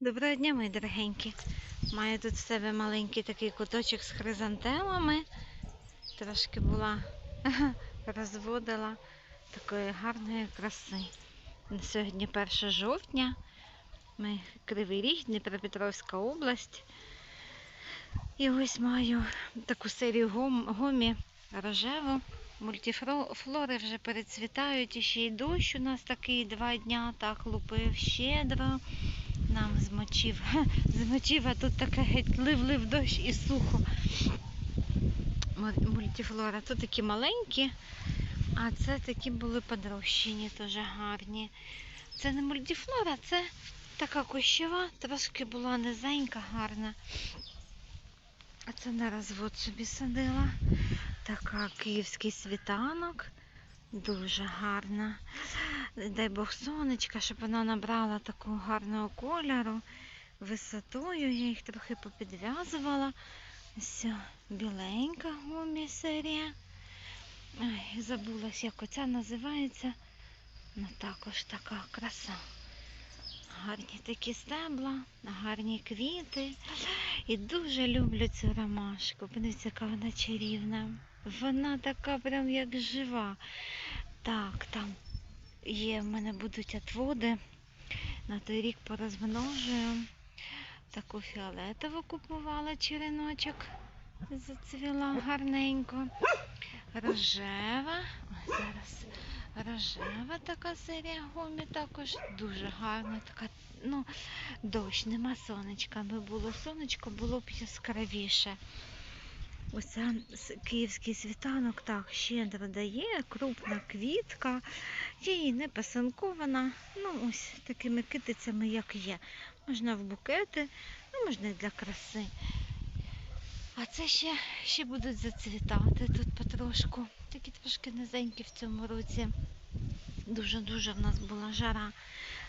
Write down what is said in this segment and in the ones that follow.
Доброго дня, мої дорогенькі. Маю тут в себе маленький такий куточок з хризантемами. Трошки була розводила такої гарної краси. Сьогодні 1 жовтня. Ми Кривий Ріг, Дніпропетровська область. І ось маю таку серію гомі рожеву. Мультифлори вже перецвітають, і ще й дощ у нас такий два дня так лупив щедро. Нам змочив, змочив, а тут таке геть лив-лив дощ і сухо. Мультифлора. Тут такі маленькі, а це такі були подрощені, теж гарні. Це не мультифлора, це така кущова, трошки була низенька, гарна. А це на розвод собі садила. Така київський світанок. Дуже гарна. Дай Бог сонечка, щоб вона набрала такого гарного кольору. Висотою я їх трохи попідв'язувала. Ось біленька гумі серія. Ой, забулась, як оця називається. Ну також така краса. Гарні такі стебла, гарні квіти. І дуже люблю цю ромашку. Подивіться, яка вона чарівна. Вона така прям як жива. Так, там є в мене будуть отводи. На той рік порозмножую. Таку фіолетову купувала череночок. Зацвіла гарненько. Рожева. Ой, зараз рожева така серія гомі також дуже гарна. Така, ну, дощ, нема сонечка. Аби було сонечко, було б яскравіше. Оце київський світанок так щедро дає, крупна квітка, і не пасанкована. Ну, ось такими китицями, як є. Можна в букети, ну, можна і для краси. А це ще, ще будуть зацвітати тут потрошку. Такі трошки низенькі в цьому році. Дуже-дуже в нас була жара.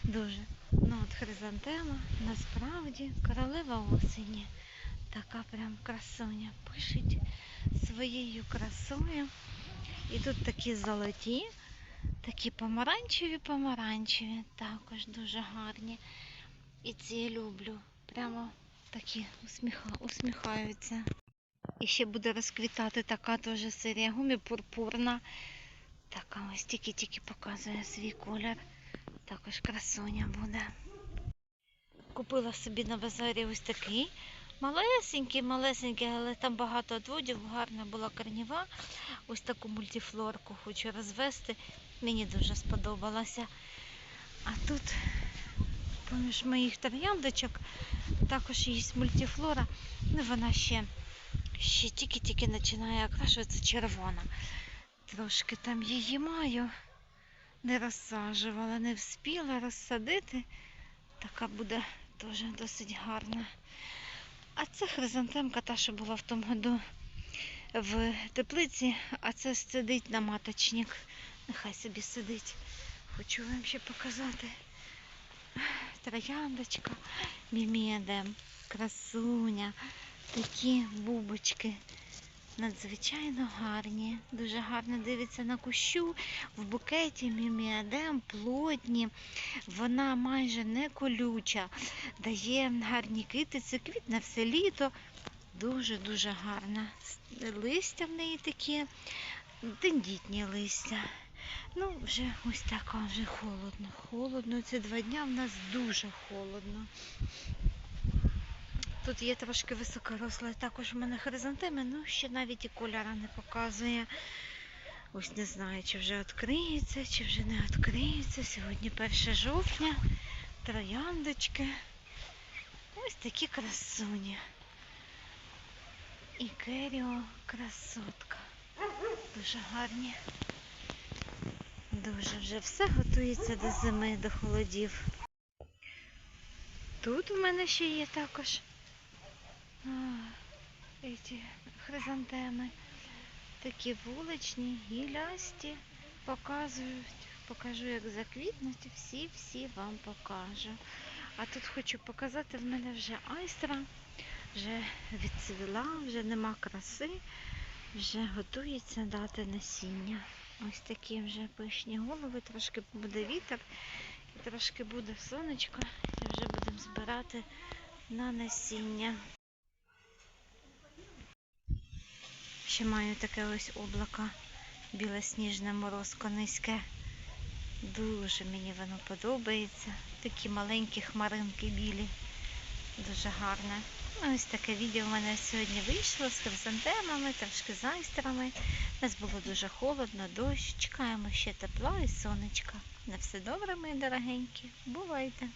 Дуже. Ну от хризантема, насправді, королева осені. Така прям красуня. Пишуть своєю красою. І тут такі золоті, такі помаранчеві, помаранчеві, також дуже гарні. І ці я люблю. Прямо такі усміха, усміхаються. І ще буде розквітати така теж серія гумі пурпурна. Така ось тільки-тільки показує свій колір. Також красуня буде. Купила собі на базарі ось такий малесенький, малесенький, але там багато отводів, гарна була корніва. Ось таку мультифлорку хочу розвести. Мені дуже сподобалося. А тут, поміж моїх трояндочок, також є мультифлора. Ну, вона ще, ще тільки-тільки починає окрашуватися червона. Трошки там її маю. Не розсаджувала, не вспіла розсадити. Така буде теж досить гарна. А це хризантемка, та, що була в тому году в теплиці, а це сидить на маточник. Нехай собі сидить. Хочу вам ще показати. Трояндочка, мімедем, красуня, такі бубочки. Надзвичайно гарні, дуже гарно дивиться на кущу в букеті міміадем, плотні. Вона майже не колюча, дає гарні китиці, квітне все літо. Дуже-дуже гарна. Листя в неї такі тендітні листя. Ну, вже ось така, вже холодно. Холодно. Ці два дня в нас дуже холодно. Тут є трошки високоросла також в мене хризантеми, ну ще навіть і кольора не показує. Ось не знаю, чи вже відкриється, чи вже не відкриється. Сьогодні 1 жовтня. Трояндочки. Ось такі красуні. І Керіо красотка. Дуже гарні. Дуже вже все готується до зими, до холодів. Тут у мене ще є також ці хризантеми. Такі вуличні, гілясті. Показують. Покажу, як заквітнуть. Всі-всі вам покажу. А тут хочу показати, в мене вже айстра, вже відцвіла, вже нема краси, вже готується дати насіння. Ось такі вже пишні голови, трошки буде вітер, і трошки буде сонечко, і вже будемо збирати на насіння. Ще маю таке ось облако білосніжне морозко низьке. Дуже мені воно подобається. Такі маленькі хмаринки білі. Дуже гарне. Ось таке відео в мене сьогодні вийшло з хризантемами, трошки з айстерами. У нас було дуже холодно, дощ. Чекаємо ще тепла і сонечка. На все добре, мої дорогенькі. Бувайте!